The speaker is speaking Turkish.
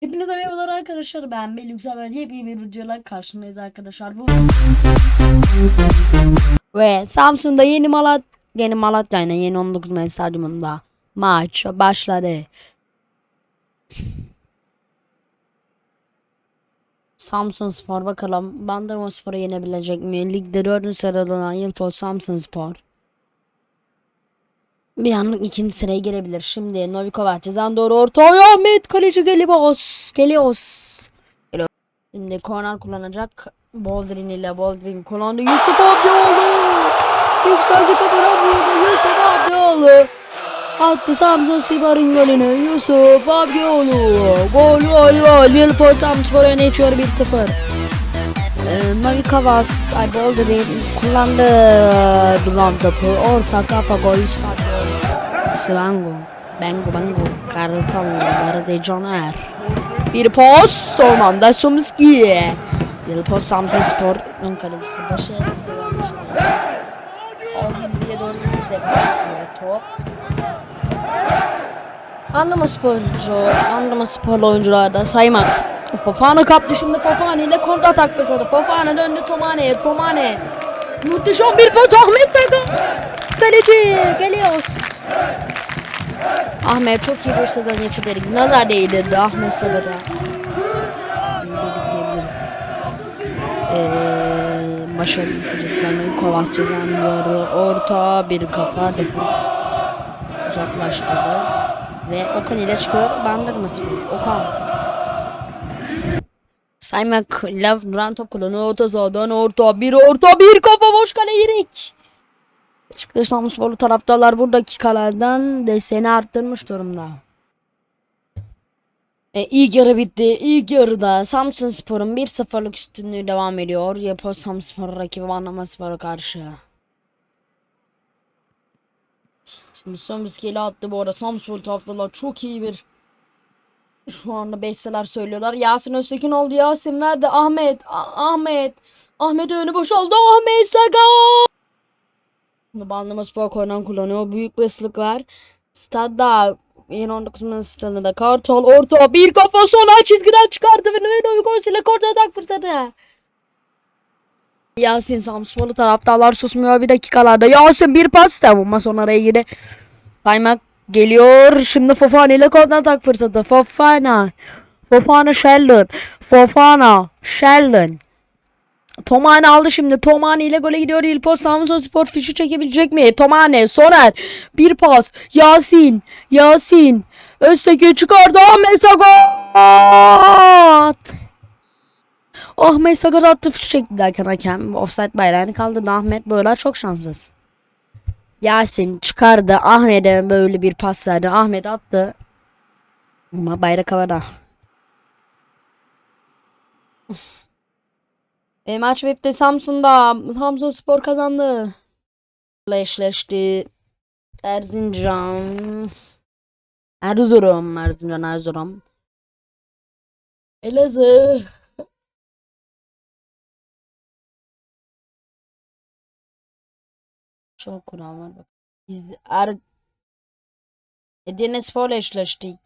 Hepinize merhabalar arkadaşlar ben Yüksel ben yepyeni bir videoyla karşınızdayız arkadaşlar bu Ve Samsun'da yeni Malat yeni Malatya ile yeni 19 Mayıs stadyumunda maç başladı. Samsun Spor bakalım Bandırma Spor'u yenebilecek mi? Ligde 4. sırada olan Yılpoz Samsun Spor. Bir anlık ikinci sıraya girebilir. Şimdi Novikova cezan doğru ortaya Ahmet kaleci Gelios. Gelios. Gelios. Şimdi korner kullanacak. Boldrin ile Boldrin kullandı. Yusuf Abdioğlu. Yükseldi kapıdan vurdu. Yusuf Abdioğlu. Attı Samsun Spor'un golünü. Yusuf Abdioğlu. Gol gol gol. Yılpoz Samsun öne geçiyor 1-0. Ee, Novikova ay Boldrin kullandı. Duran topu. Orta kafa gol. Abdioğlu. Svango, Bengo Bengo, Kartal, Barde Caner. Bir pas, son anda Sumski. Bir pas Samsun Spor, ön kalecisi. Başı elbise vermiş. diye doğru gidecek. Top. Anlama sporcu, anlama sporlu oyuncularda saymak. Fofana kaptı şimdi Fofana ile kontra atak fırsatı. Fofana döndü Tomane'ye, Tomane. Muhteşem bir pas Ahmet Bega. Kaleci geliyoruz. Ahmet çok iyi sezon geçirdi. Nazar değdirdi Ahmet diyebiliriz. Ee, başarılı çocuklarının Kovac cezanları orta bir kafa defa uzaklaştırdı. Ve Okan ile çıkıyor. Bandırması Okan. Saymak Lav Duran top kullanıyor. Orta sahadan orta bir orta bir kafa boş kale Yirik. Çıktı Samsporlu taraftarlar bu dakikalardan desteğini arttırmış durumda. E, ilk yarı bitti. İlk yarıda Samsun Spor'un 1-0'lık üstünlüğü devam ediyor. Yapo Samspor rakibi Bandırma Spor'a karşı. Şimdi son biskeli attı bu arada. Samspor taraftarlar çok iyi bir şu anda besteler söylüyorlar. Yasin Öztekin oldu. Yasin verdi. Ahmet. A- Ahmet. Ahmet önü boşaldı. Ahmet Saga. Bunu Bandırma Spor korner kullanıyor. Büyük bir ıslık var. Stadda yeni 19 Mayıs stadında Kartal orta bir kafa sola çizgiden çıkardı ve Nüvey Uygoz ile korta atak fırsatı. Yasin Samsporlu taraftarlar susmuyor bir dakikalarda. Yasin bir pas savunma son araya girdi. Saymak geliyor. Şimdi Fofana ile korta atak fırsatı. Fofana. Fofana Sheldon. Fofana Sheldon. Tomane aldı şimdi. Tomane ile gole gidiyor. İlpos Samsun Spor fişi çekebilecek mi? Tomane, Soner. Bir pas. Yasin. Yasin. Öztekin çıkardı. Ahmet Sagat. Ahmet Sagat attı fişi çekti derken hakem. Offside bayrağını kaldırdı. Ahmet böyle çok şanssız. Yasin çıkardı. Ahmet'e böyle bir pas verdi. Ahmet attı. Ama bayrak havada. E, maç bitti Samsun'da. Samsun Spor kazandı. Eşleşti. Erzincan. Erzurum. Erzincan Erzurum. Elazığ. Çok kural var bak. Biz er... Edirne Spor'la eşleştik.